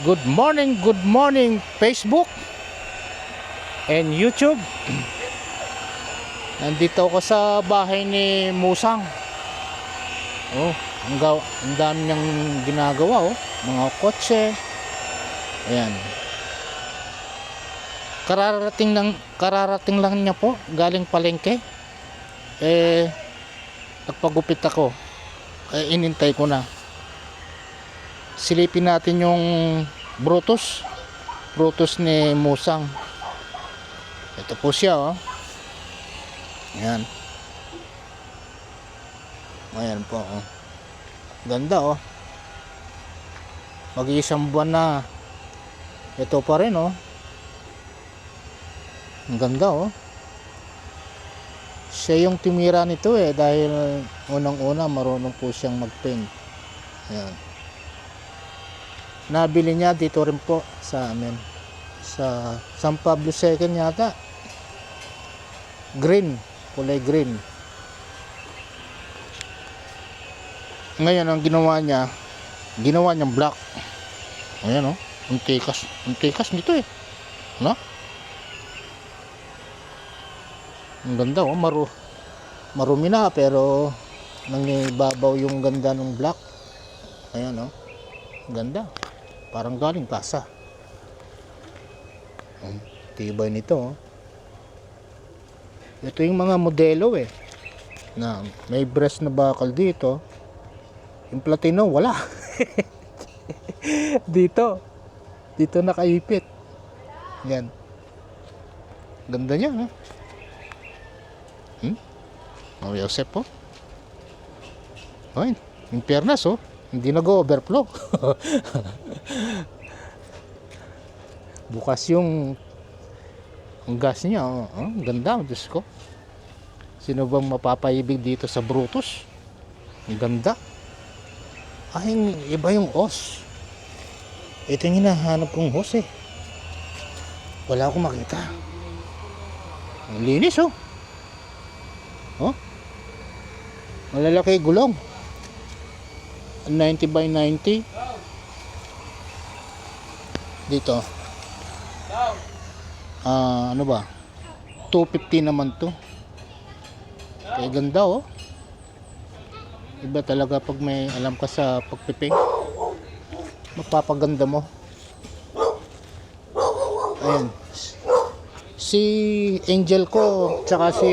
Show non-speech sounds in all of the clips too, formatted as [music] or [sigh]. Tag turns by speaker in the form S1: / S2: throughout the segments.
S1: Good morning, good morning Facebook and YouTube. Nandito ako sa bahay ni Musang. Oh, ang, gaw- ang dami niyang ginagawa oh. Mga kotse. Ayan. Kararating lang kararating lang niya po galing palengke. Eh nagpagupit ako. Eh, inintay ko na silipin natin yung Brutus. Brutus ni Musang. Ito po siya oh. Yan ayan po oh. Ganda oh. Mag iisang buwan na ito pa rin oh. Ang ganda oh. Siya yung tumira nito eh dahil unang una marunong po siyang mag paint ayan nabili niya dito rin po sa amin. Sa San Pablo II yata. Green. Kulay green. Ngayon ang ginawa niya ginawa niyang black. Ayan o ang tikas ang tikas nito eh. Ano? Ang ganda oh. Maru marumi na pero nangibabaw yung ganda ng black. Ayan oh. Ang ganda parang galing kasa ang tibay nito oh. ito yung mga modelo eh na may breast na bakal dito. Yung platino wala. [laughs] Dito. Dito nakaipit. Yan. Ganda niya ha? Hmm? oh Joseph po oh yung piernas oh hindi nag-overflow. [laughs] Bukas yung ang gas niya oh, oh, ganda Diyos ko. Sino bang mapapaibig dito sa Brutus? Ang ganda. Ay iba yung os. Ito yung hinahanap kong os eh. Wala akong makita. Ang linis oh. Oh. Malalaki gulong 90 by 90 dito. Ah ano ba? 250 naman to. Kaya ganda oh. Iba talaga pag may alam ka sa pagpiping mapapaganda mo. Ayan. Si angel ko tsaka si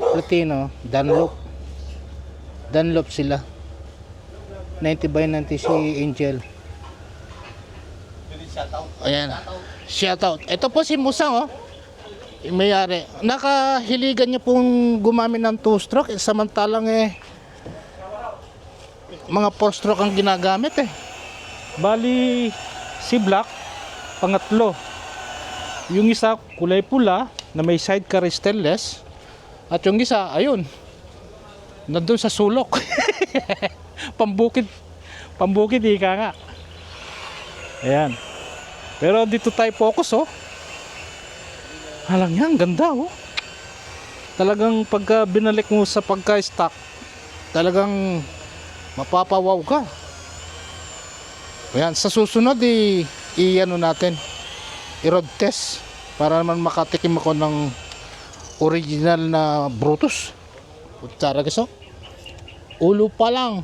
S1: Platino Dunlop. Dunlop sila 90 by 90 si Angel. Ayan. Shout out ito po si Musang oh. Mayari. Nakahiligan niya pong gumamit ng two stroke eh, samantalang eh mga four stroke ang ginagamit eh. Bali si Black pangatlo. Yung isa kulay pula na may sidecar stainless. At yung isa ayun nandun sa sulok [laughs] pambukid. Pambukid ika nga. Ayan. Pero dito tayo focus oh. Halang yan ganda oh. Talagang pagka binalik mo sa pagka stock talagang mapapawaw ka. Ayan sa susunod i, i ano natin i road test para naman makatikim ako ng original na Brutus. Kutsara gusto ulo pa lang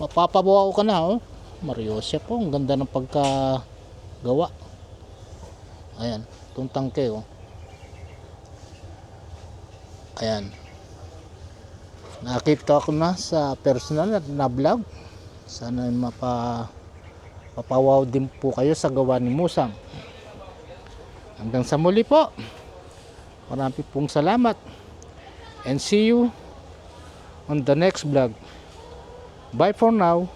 S1: mapapabawa ka na oh. Mariosep po ang ganda ng pagkagawa. Ayan itong tangke oh. Ayan. Nakita ko na sa personal at na vlog. Sana mapa papawaw din po kayo sa gawa ni Musang. Hanggang sa muli po. Marami pong salamat. And see you on the next vlog bye for now